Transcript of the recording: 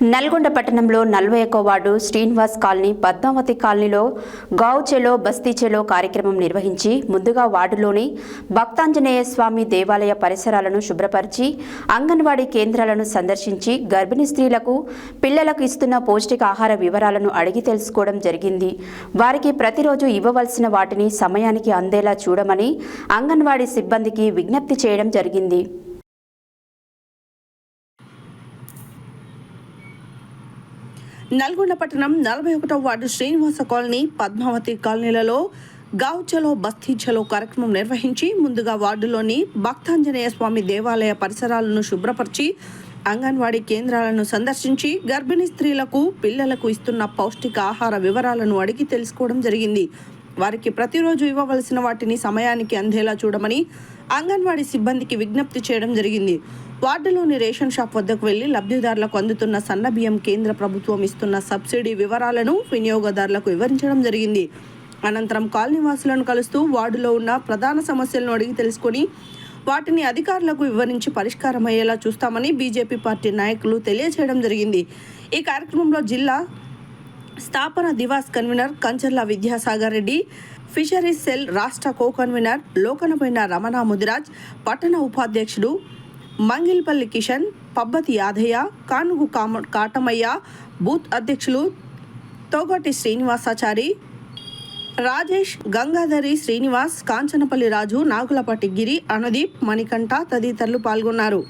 నల్గొండ పట్టణంలో నలభై ఒక్క వార్డు శ్రీనివాస్ కాలనీ పద్మావతి కాలనీలో గావ్ చెలో బస్తీ చెలో కార్యక్రమం నిర్వహించి ముందుగా వార్డులోని భక్తాంజనేయ స్వామి దేవాలయ పరిసరాలను శుభ్రపరిచి అంగన్వాడీ కేంద్రాలను సందర్శించి గర్భిణీ స్త్రీలకు పిల్లలకు ఇస్తున్న పౌష్టికాహార వివరాలను అడిగి తెలుసుకోవడం జరిగింది. వారికి ప్రతిరోజు ఇవ్వవలసిన వాటిని సమయానికి అందేలా చూడమని అంగన్వాడీ సిబ్బందికి విజ్ఞప్తి చేయడం జరిగింది. నల్గొండ పట్టణం నలభై ఒకటో వార్డు శ్రీనివాస కాలనీ పద్మావతి కాలనీలలో గావ్ చలో బస్తీ చలో కార్యక్రమం నిర్వహించి ముందుగా వార్డులోని భక్తాంజనేయ స్వామి దేవాలయ పరిసరాలను శుభ్రపరిచి అంగన్వాడీ కేంద్రాలను సందర్శించి గర్భిణీ స్త్రీలకు పిల్లలకు ఇస్తున్న పౌష్టిక ఆహార వివరాలను అడిగి తెలుసుకోవడం జరిగింది. వారికి ప్రతిరోజు ఇవ్వవలసిన వాటిని సమయానికి అందేలా చూడమని అంగన్వాడీ సిబ్బందికి విజ్ఞప్తి చేయడం జరిగింది. వార్డులోని రేషన్ షాప్ వద్దకు వెళ్ళి లబ్ధిదారులకు అందుతున్న సన్న బియ్యం కేంద్ర ప్రభుత్వం ఇస్తున్న సబ్సిడీ వివరాలను వినియోగదారులకు వివరించడం జరిగింది. అనంతరం కాలనీవాసులను కలుస్తూ వార్డులో ఉన్న ప్రధాన సమస్యలను అడిగి తెలుసుకొని వాటిని అధికారులకు వివరించి పరిష్కారం అయ్యేలా చూస్తామని బీజేపీ పార్టీ నాయకులు తెలియజేయడం జరిగింది. ఈ కార్యక్రమంలో జిల్లా స్థాపన Diwas convener Kancharla Vidyasagar Reddy fisheries cell రాష్ట్ర కో కన్వీనర్ లోకనపైన రమణ ముదిరాజ్ పట్టణ ఉపాధ్యక్షుడు మంగిల్పల్లి కిషన్ పబ్బతి యాదయ్య కానుగు కామ కాటమయ్య బూత్ అధ్యక్షులు తోగటి శ్రీనివాసాచారి రాజేష్ గంగాధరి శ్రీనివాస్ కాంచనపల్లి రాజు నాగులపాటి గిరి అనుదీప్ మణికంఠ తదితరులు పాల్గొన్నారు.